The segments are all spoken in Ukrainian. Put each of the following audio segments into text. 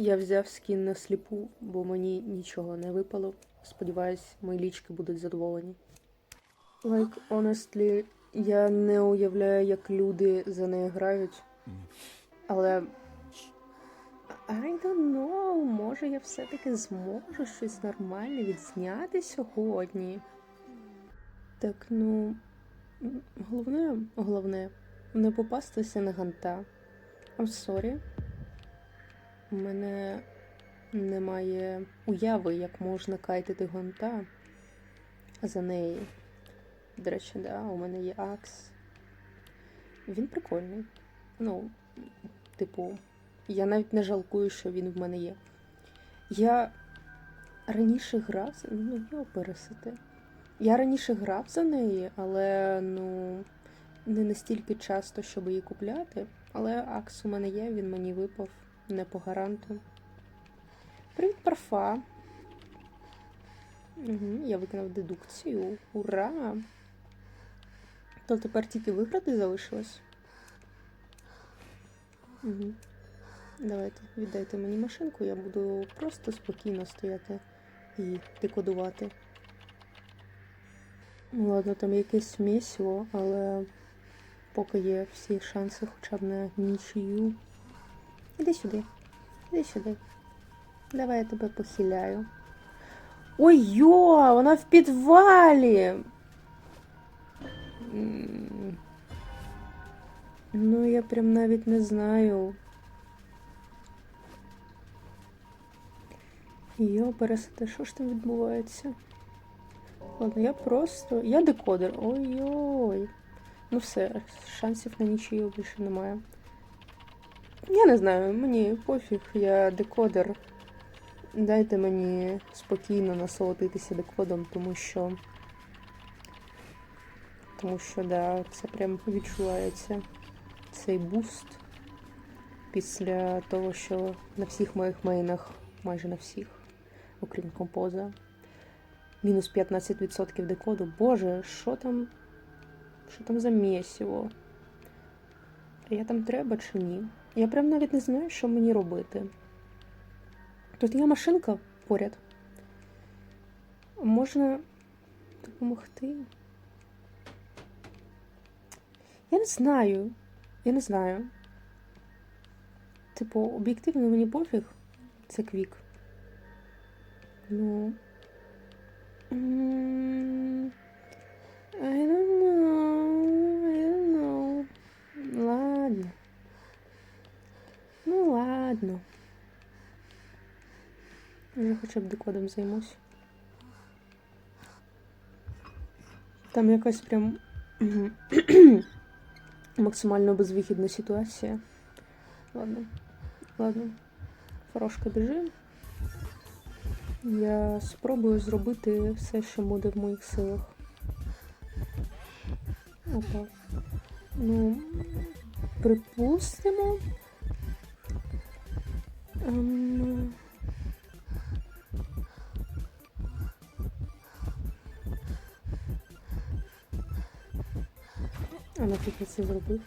Я взяв скін на сліпу, бо мені нічого не випало. Сподіваюсь, мої лічки будуть задоволені. Like, honestly, я не уявляю, як люди за неї грають. Але. I don't know, може я все-таки зможу щось нормальне відзняти сьогодні. Так, ну. Головне, головне, не попастися на ганта. I'm sorry. У мене немає уяви, як можна кайтити гонта за неї. До речі, да, у мене є Акс. Він прикольний. Ну, типу, я навіть не жалкую, що він в мене є. Я раніше грав ну, його пересити. Я раніше грав за неї, але ну не настільки часто, щоб її купляти. Але Акс у мене є, він мені випав не по гаранту. Привіт, парфа. Угу, я виконав дедукцію. Ура! То тепер тільки виграти залишилось. Угу. Давайте, віддайте мені машинку, я буду просто спокійно стояти і декодувати. Ладно, там якесь місіво, але поки є всі шанси хоча б на нічию. Іди сюди. Іди сюди. Давай я тебе похиляю. Ой йо, вона в підвалі. Ну, я прям навіть не знаю. Йо, пересити, що ж там відбувається? Ладно, я просто. Я декодер. Ой-ой. Ну все, шансів на нічию більше немає. Я не знаю, мені пофіг, я декодер. Дайте мені спокійно насолодитися декодом, тому що. Тому що, да, це прям відчувається цей буст після того, що на всіх моїх мейнах, майже на всіх, окрім композа, мінус 15% декоду. Боже, що там? Що там за місіво? Я там треба чи ні? Я прям навіть не знаю, що мені робити. Тут є машинка поряд. Можна допомогти. Я не знаю. Я не знаю. Типу, об'єктивно мені пофіг. Це квік. Ну. I don't know. I don't know. Ладно. Ну ладно. Вже хоча б декодом займусь. Там якась прям максимально безвихідна ситуація. Ладно. Ладно. Форошка біжи. Я спробую зробити все, що буде в моїх силах. Опа. Ну, припустимо. Ем... А нафіг я це зробив?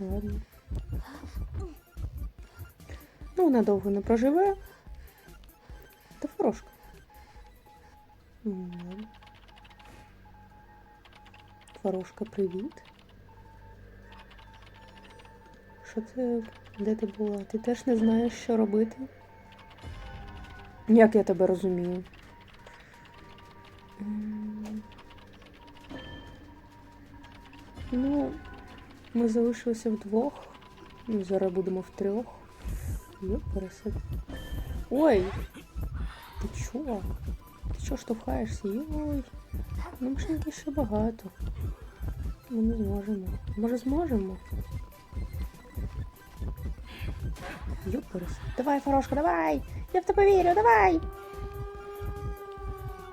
Ладно. Ну, вона довго не проживе. Та форошка. М, привіт. Що це? Де ти була? Ти теж не знаєш, що робити? Як я тебе розумію? Ну, ми залишилися вдвох. Зараз будемо втрьох. Йопересет. Ой! Ти чого? Ти чого штовхаєшся? Йой. Ну, машинки ще багато. Ми не зможемо. Може зможемо? Йоперес. Давай, Форошка, давай! Я в тебе вірю, давай!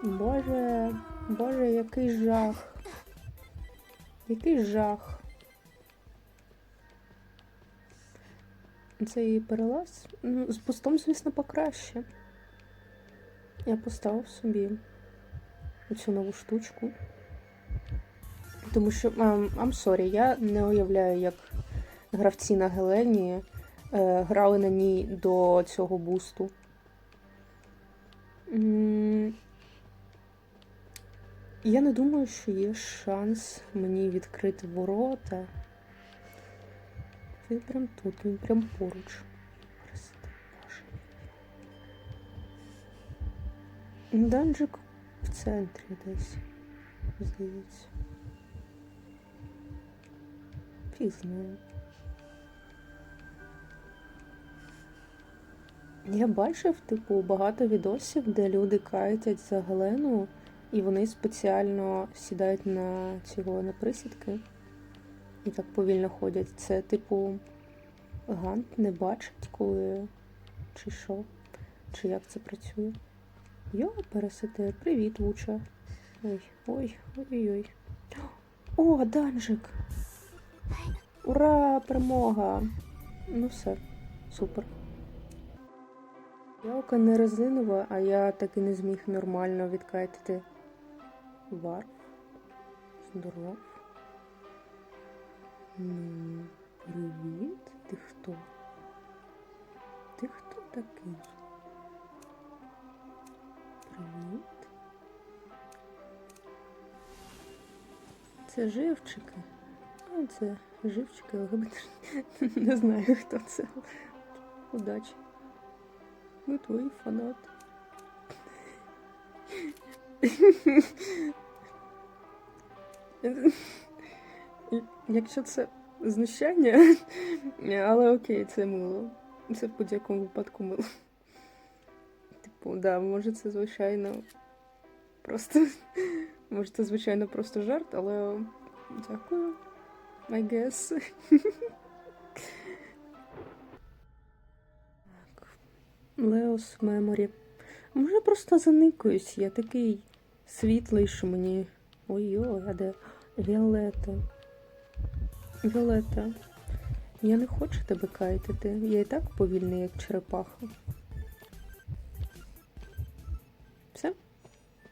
Боже, боже, який жах. Який жах. Цей перелаз ну, з пустом, звісно, покраще. Я поставив собі оцю нову штучку. Тому що, um, I'm sorry, я не уявляю, як гравці на Гелені грали на ній до цього бусту. Я не думаю, що є шанс мені відкрити ворота. Він прям тут, він прям поруч. Данжик в центрі десь, здається. Фіг знає. Я бачив, типу, багато відосів, де люди кайтять за Гелену, і вони спеціально сідають на цього на присідки і так повільно ходять. Це, типу, Гант не бачить, коли чи що, чи як це працює. Йо, пересити, привіт, Вуча. Ой, ой, ой-ой. О, данжик! Ура, перемога! Ну все, супер. Ялка не резинова, а я так і не зміг нормально відкатити варф. Здоров. Ну, привіт. Ти хто? Ти хто такий? Привіт. Це живчики. А, це живчики ЛГБТ. Не знаю, хто це. Удачі. Ми твої фанати. Якщо це знущання, але окей, це мило. Це в будь-якому випадку мило. Типу, да, може це звичайно просто. Може це звичайно просто жарт, але дякую. I guess. Леос Меморі. Може просто заникаюсь, я такий світлий, що мені. Ой-ой, а де Віолета. Віолета. Я не хочу тебе кайтити. Я і так повільний, як черепаха. Все?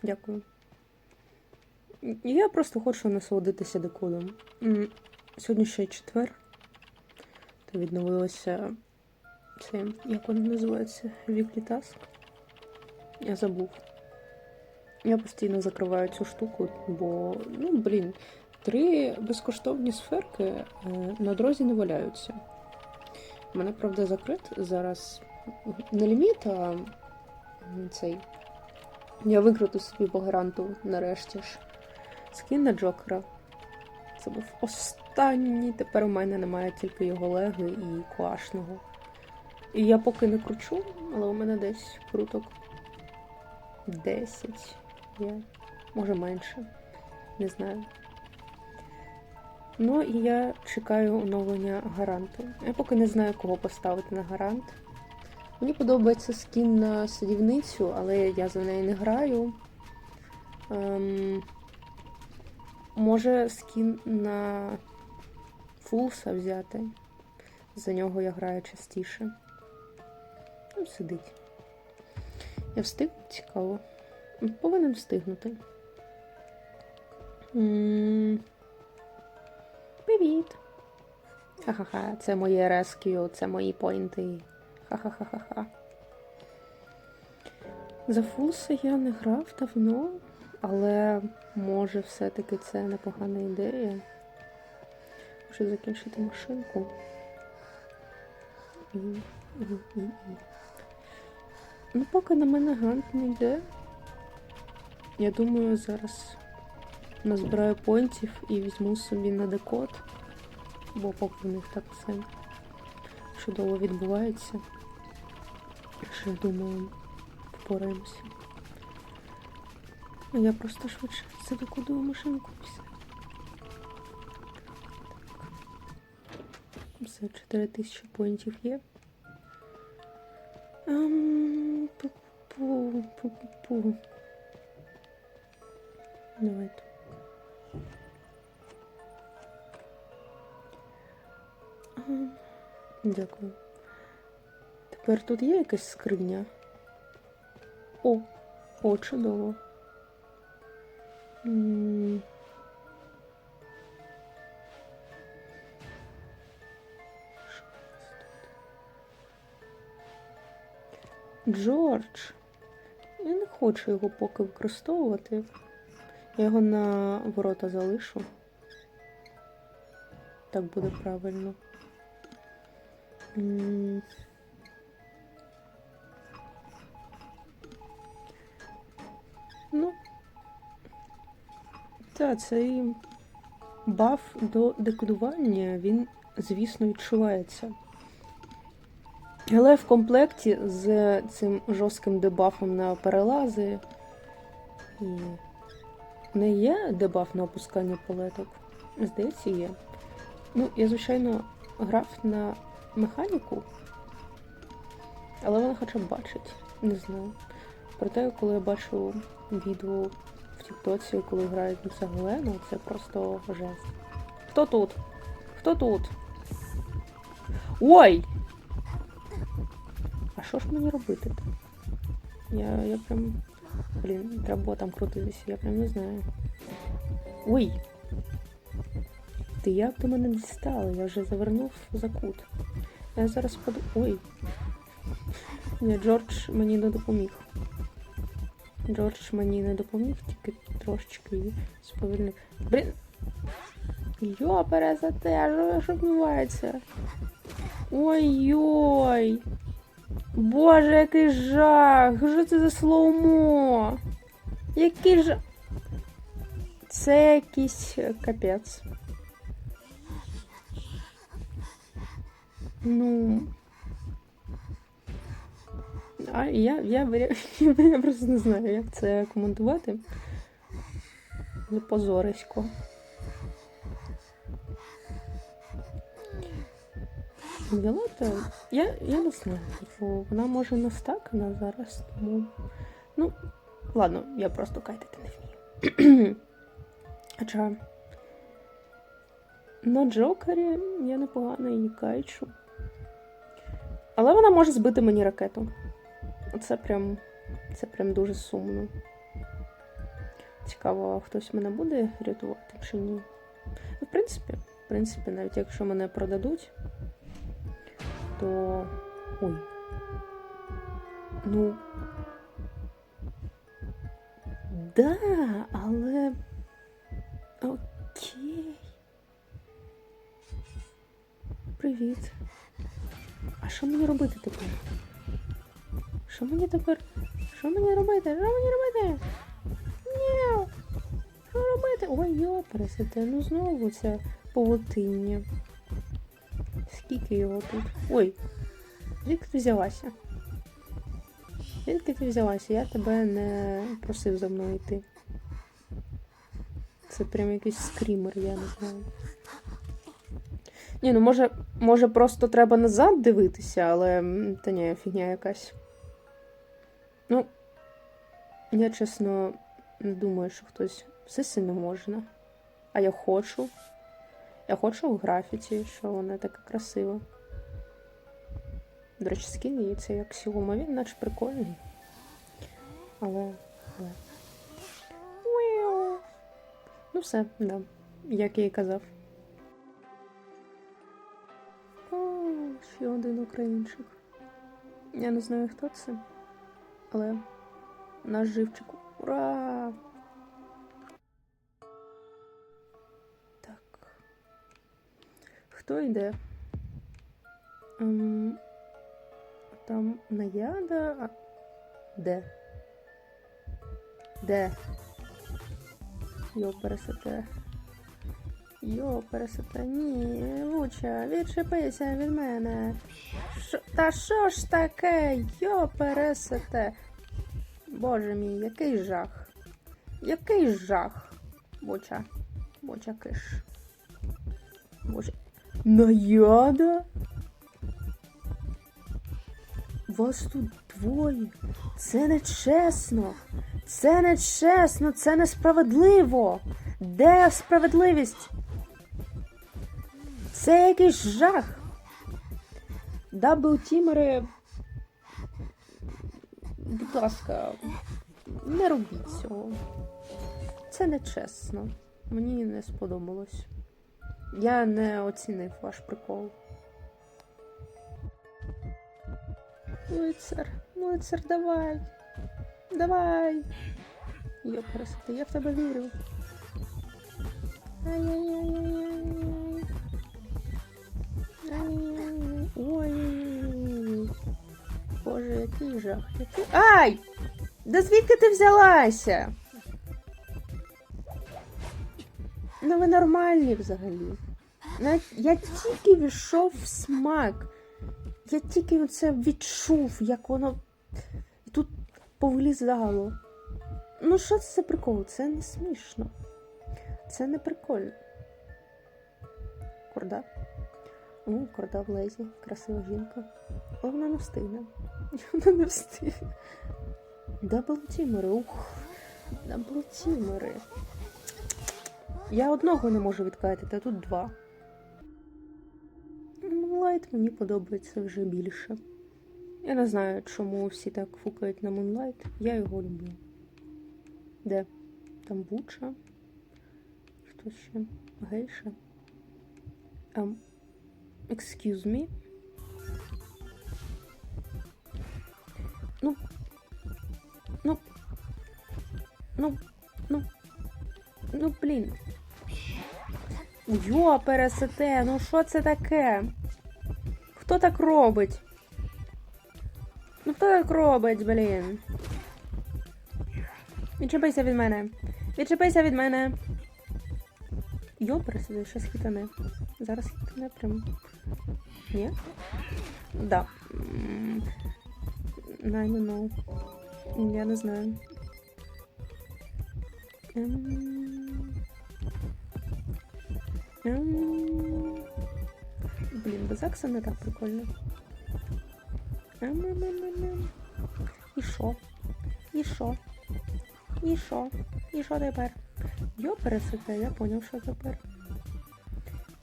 Дякую. Я просто хочу насолодитися декодом. Сьогодні ще четвер. То відновилося це, як воно називається? Task. Я забув. Я постійно закриваю цю штуку, бо, ну, блін, три безкоштовні сферки е, на дорозі не валяються. У мене, правда, закрит зараз не ліміт, а цей. Я викруту собі по гаранту нарешті ж. Скін Джокера. Це був останній. Тепер у мене немає тільки його леги і куашного. І я поки не кручу, але у мене десь круток 10 є. Може менше. Не знаю. Ну і я чекаю оновлення гаранту. Я поки не знаю, кого поставити на гарант. Мені подобається скін на садівницю, але я за неї не граю. Ем, може скін на фулса взяти. За нього я граю частіше. Ну, сидить. Я встиг? Цікаво. Повинен встигнути. Привіт. Ха-ха-ха, це моє рескю, це мої поінти. Ха-ха-ха-ха-ха. За фулса я не грав давно, але може все-таки це непогана ідея. Хочу закінчити машинку. І, і, і, і. Ну, поки на мене гант не йде. Я думаю, зараз назбираю поінтів і візьму собі на декод, бо поки в них так все чудово відбувається. Що я думаю, впораємося. Я просто швидше задекодую машинку і все. 4000 поінтів є. Ем, Давайте. Ага. Дякую. Тепер тут є якась скриня. О, о, чудово. М. Що Джордж. Я не хочу його поки використовувати. Я його на ворота залишу. Так буде правильно. Ну. Та, цей баф до декодування, він, звісно, відчувається. Але в комплекті з цим жорстким дебафом на перелази і не є дебаф на опускання палеток. Здається, є. Ну, я, звичайно, грав на механіку, але вона хоча б бачить. Не знаю. Проте, коли я бачу відео в Тіктоці, коли грають на це Гелену, це просто жесть. Хто тут? Хто тут? Ой! Що ж мені робити? Я, я прям. Блін, треба було там крутитися, я прям не знаю. Ой! Ти як до мене дістала? Я вже завернув за кут. Я зараз поду. Ой. Ні, Джордж мені не допоміг. Джордж мені не допоміг, тільки трошечки її сповільнив. Блін. Йо, пересете, що, що відбувається? Ой-ой! Боже, який жах! Що це за слоумо? Який жах? Це якийсь е, капець. Ну. А я, я, виря- я просто не знаю, як це коментувати. Не Віолетта, я, я не знаю, бо вона може настакана зараз, тому. Ну, ладно, я просто кайтити не вмію. Хоча на Джокері я непогано її кайчу. Але вона може збити мені ракету. Це прям. Це прям дуже сумно. Цікаво, хтось мене буде рятувати чи ні. Ну, в принципі, в принципі, навіть якщо мене продадуть, то. Ой. Ну. Да, але. Окей. Привіт. А що мені робити тепер? Що мені тепер? Що мені робити? Що мені робити? Ні. Що робити? Ой, йо, пересете, ну знову це павутиння. Скільки його тут? Ой, звідки ти взялася? Звідки ти взялася? Я тебе не просив за мною йти. Це прям якийсь скрімер, я не знаю. Ні, ну може, може просто треба назад дивитися, але та ні, фігня якась. Ну, я чесно не думаю, що хтось все сильно можна. А я хочу. Я хочу в графіті, що вона така красива. До речі, скін її це як Сіома, він наче прикольний. Але. але. Ну все, да. Як я і казав. О, ще один українчик. Я не знаю, хто це, але наш живчик. Ура! Хто йде? Ем, там наяда. А... Де? Де? Йо, пересете. Йо, пересете. Ні, Луча, відчепися від мене. Шо, та що ж таке? Йо, пересете. Боже мій, який жах. Який жах. Боча. Боча киш. Боже. Наяда? Вас тут двоє. Це не чесно. Це не чесно, це несправедливо. Де справедливість? Це якийсь жах. Даблтімери. Будь ласка, не робіть цього. Це не чесно. Мені не сподобалось. Я не оцінив ваш прикол. Лицар, Лицар, давай. Давай. Йо, красота, я в тебе вірю. Ай-яй-яй-яй-яй. Ай-яй-яй. Ой. Боже, який жах. Який... Ай! Да звідки ти взялася? Ну ви нормальні взагалі. Я тільки війшов в смак. Я тільки це відчув, як воно тут повилізало. Ну, що це за прикол? Це не смішно. Це не прикольно. Корда. О, корда в лезі. Красива жінка. Але вона не встигне. Вона не встигне. Даблтімери. Ух. Даблтімери. Я одного не можу відкатити, а тут два. Мунлайт мені подобається вже більше. Я не знаю, чому всі так фукають на Мунлайт. Я його люблю. Де? Там Буча? Хто ще? Гейша? Um, excuse me? Ну. Ну. Ну. Ну. Ну, блін. Йо, пересете, ну що це таке? Хто так робить? Ну хто так робить, блін? Відчепися від мене. Відчепися від мене. Йо, пересети, щас хитане. Зараз хитане прям. Ні? Да. I don't know. Я не знаю. Блін, без Акса не так прикольно. І що? І що? І що? І що тепер? Йо, пересете, я поняв, що тепер.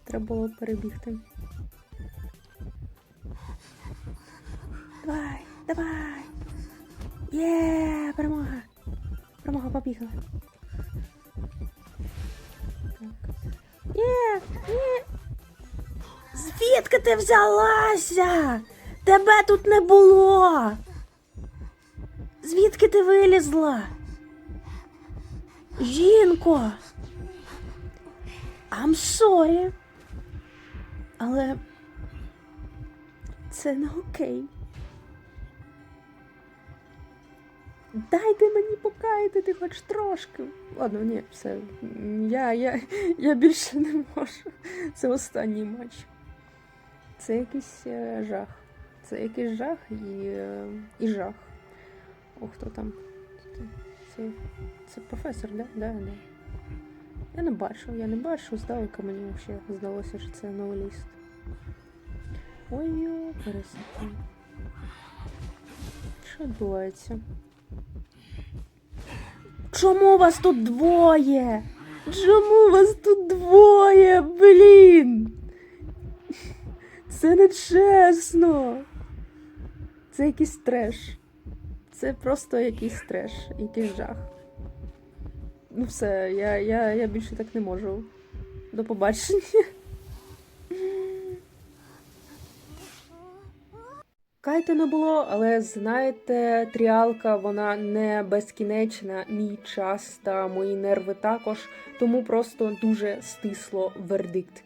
Треба було перебігти. Давай, давай! Є, перемога! Перемога побігла. Ти взялася? Тебе тут не було. Звідки ти вилізла? Жінко. I'm sorry. Але це не окей. Дайте мені покаяти хоч трошки. Ладно, ні, все. Я, я, я більше не можу. Це останній матч. Це якийсь е, жах. Це якийсь жах і, е, і жах. О, хто там? Це, це професор, да? Да, да. Я не бачу, я не бачу, здалека мені взагалі здалося, що це новеліст. Ой, пересадки. Що відбувається? Чому вас тут двоє? Чому вас тут двоє, блін? Це не чесно. Це якийсь треш. Це просто якийсь треш, якийсь жах. Ну все, я, я, я більше так не можу. До побачення. Кайте не було, але знаєте, тріалка вона не безкінечна. Мій час та мої нерви також, тому просто дуже стисло вердикт.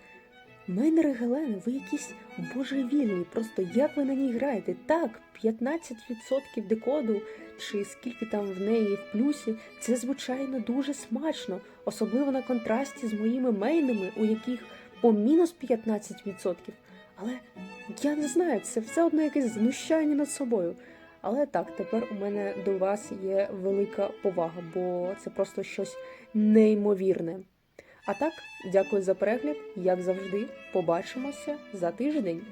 Мейнери Гелени, ви якісь божевільні. Просто як ви на ній граєте? Так, 15% декоду, чи скільки там в неї в плюсі, це звичайно дуже смачно, особливо на контрасті з моїми мейнами, у яких по мінус 15%. Але я не знаю, це все одно якесь знущання над собою. Але так, тепер у мене до вас є велика повага, бо це просто щось неймовірне. А так, дякую за перегляд. Як завжди, побачимося за тиждень.